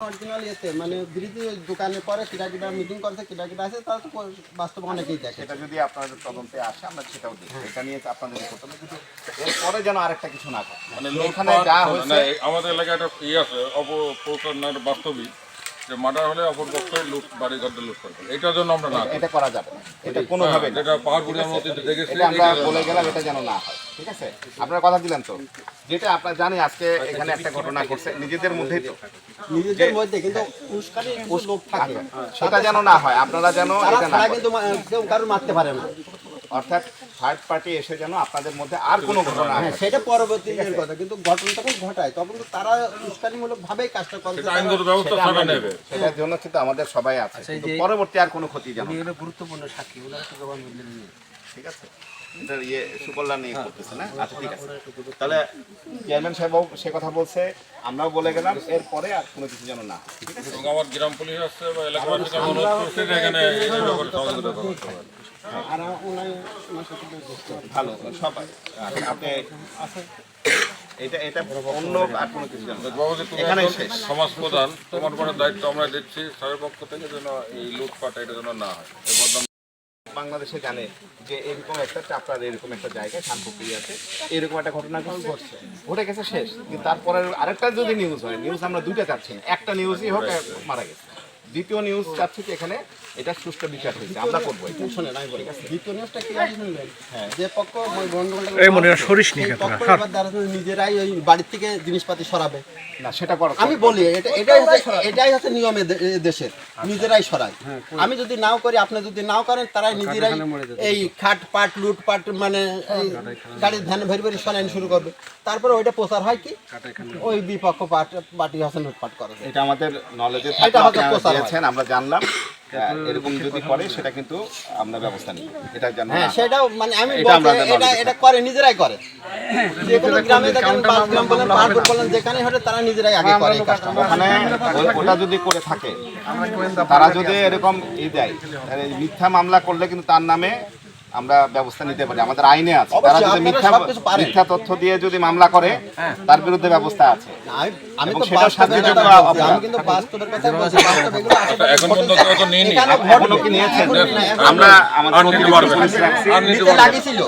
Original এতে মানে বিরোধী দোকানে পরে কিটা কিটা মিটিং করছে কিটা কিটা আছে তারা তো বাস্তবে অনেকেই দেখে। সেটা যদি আপনাদের তদন্তে আসে আমরা সেটাও দেখি। এটা নিয়ে আপনাদের কিন্তু এরপরে যেন আরেকটা কিছু না করে মানে এখানে যা হয়েছে আমাদের এলাকায় একটা ইয়ে আছে অপপ্রচার না বাস্তবিক যে মার্ডার হলে অপর পক্ষ লুট বাড়ি ঘর লুট করবে। এটার জন্য আমরা না এটা করা। যাবে না। এটা কোনোভাবে না। যেটা পাহাড়পুরি আমরা দেখেছি আমরা বলে গেলাম এটা যেন না হয়। ঠিক আছে? আপনারা কথা দিলেন তো? যেটা আপনারা জানি আজকে এখানে একটা ঘটনা ঘটছে নিজেদের মধ্যেই তো। নিজেদের মধ্যে কিন্তু উস্কানি লোক থাকে। সেটা যেন না হয় আপনারা যেন। কিন্তু মা- কেউ কারও মারতে পারে না। অর্থাৎ থার্ড পার্টি এসে যেন আপনাদের মধ্যে আর কোনো ঘটনা হ্যাঁ সেটা পরবর্তী কথা কিন্তু ঘটনা তখন ঘটায় তখন তো তারা উস্কানিমূলক ভাবেই কাজটা করে সেটা আইনগত ব্যবস্থা সেটা নেবে। সেটার জন্য কিন্তু আমাদের সবাই আছে কিন্তু পরবর্তী আর কোনো ক্ষতি যেন না। গুরুত্বপূর্ণ সাক্ষী ওনারা তো জবানবন্দি ঠিক আছে? এটা ইয়ে সুকল্যাণ নিয়ে করতেছে না আচ্ছা ঠিক আছে তাহলে চেয়ারম্যান সাহেবও সে কথা বলছে আমরাও বলে গেলাম এরপরে আর কোনো কিছু যেন না। ঠিক আছে আমার গ্রাম পুলিশ আসছে বা এখানে। ভালো সবাই আপনি এটা এটা অন্য আর কোনো কিছু যেন না। বাবাজি তুমি এখানেই একজন শেষ। সমাজ প্রধান তোমার উপরে দায়িত্ব আমরা দিচ্ছি স্যারের পক্ষ থেকে যেন এই লুটপাট এটা যেন না হয় বাংলাদেশে জানে যে এরকম একটা চাপড়ার এরকম একটা জায়গায় শানপুকুরি আছে, এরকম একটা ঘটনা ঘটছে। ঘটে গেছে শেষ। কিন্তু তারপরে আরেকটা যদি নিউজ হয় নিউজ আমরা দুইটা চাচ্ছি। একটা নিউজই হোক মারা গেছে। দ্বিতীয় নিউজ চাচ্ছি যে এখানে এটা সুষ্ঠু বিচার হয়েছে। আমরা করব আমি দ্বিতীয় নিউজটা কি জানেন যে পক্ষ ওই গন্ডগোলটা এই মনে হয় কথা। পক্ষ নিজেরাই ওই বাড়ির থেকে জিনিসপাতি সরাবে। না সেটা করা আমি বলি এটা এটাই হচ্ছে এটাই হচ্ছে নিয়মে দেশের। নিজেরাই সরাই আমি যদি নাও করি আপনি যদি নাও করেন তারাই নিজেরাই এই খাট পাট লুট পাট মানে গাড়ির ধ্যান ভেরি ভেরি সরাইন শুরু করবে। তারপরে ওইটা প্রচার হয় কি? ওই বিপক্ষ পাট পার্টি হচ্ছে লুটপাট করে এটা আমাদের নলেজে এটা থাকে হয়। দিয়েছেন আমরা জানলাম। হ্যাঁ, এরকম যদি করে সেটা কিন্তু আমরা ব্যবস্থা নিই এটা জানি হ্যাঁ সেটাও মানে আমি এটা এটা করে নিজেরাই করে। যে কোনো গ্রামে দেখেন পাঁচ গ্রাম বলেন পাহাড়পুর বলেন যেখানে হলে তারা নিজেরাই আগে করে ওখানে ওটা যদি করে থাকে তারা যদি এরকম ই দেয় তাহলে মিথ্যা মামলা করলে কিন্তু তার নামে আমরা ব্যবস্থা নিতে পারি আমাদের আইনে আছে। তারা যদি মিথ্যা মিথ্যা তথ্য দিয়ে যদি মামলা করে তার বিরুদ্ধে ব্যবস্থা আছে। আমি তো সেটা শাস্তিযোগ্য আমি কিন্তু বাস্তবের কথা বলছি আশেপাশে এখন পর্যন্ত তো এখনও কি নিয়েছেন? আমরা আমাদের। পুলিশ রাখছি। লাগিয়েছিল।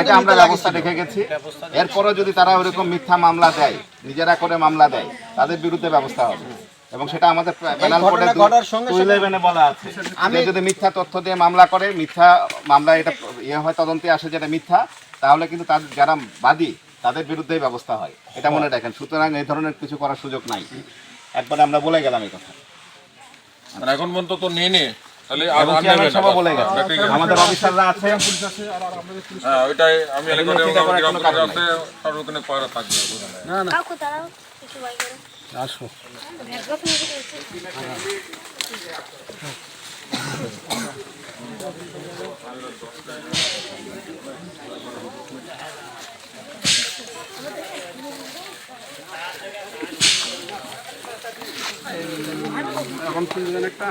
এটা আমরা ব্যবস্থা। রেখে গেছি। এরপরে যদি তারা ওরকম মিথ্যা মামলা দেয় নিজেরা করে মামলা দেয় তাদের বিরুদ্ধে ব্যবস্থা হবে। এবং সেটা আমাদের প্যানেল কোডে ঘটনা ঘটার সঙ্গে সঙ্গে- ইলেভেনে বলা আছে। আমি যদি মিথ্যা তথ্য দিয়ে মামলা করে মিথ্যা মামলা এটা ইয়ে হয় তদন্তে আসে যেটা মিথ্যা তাহলে কিন্তু তাদের যারা বাদী তাদের বিরুদ্ধেই ব্যবস্থা হয়। এটা মনে রাখেন। সুতরাং এই ধরনের কিছু করার সুযোগ নাই। একবার আমরা বলে গেলাম এই কথা। মানে এখন পর্যন্ত তো নিয়ে নি তাহলে আর না। বলে গেছে। আমাদের অফিসাররা আছে। হ্যাঁ ওইটাই আমি এলাকায় কাকু দাঁড়াও কিছু আসো। এখন খুঁজবেন একটা?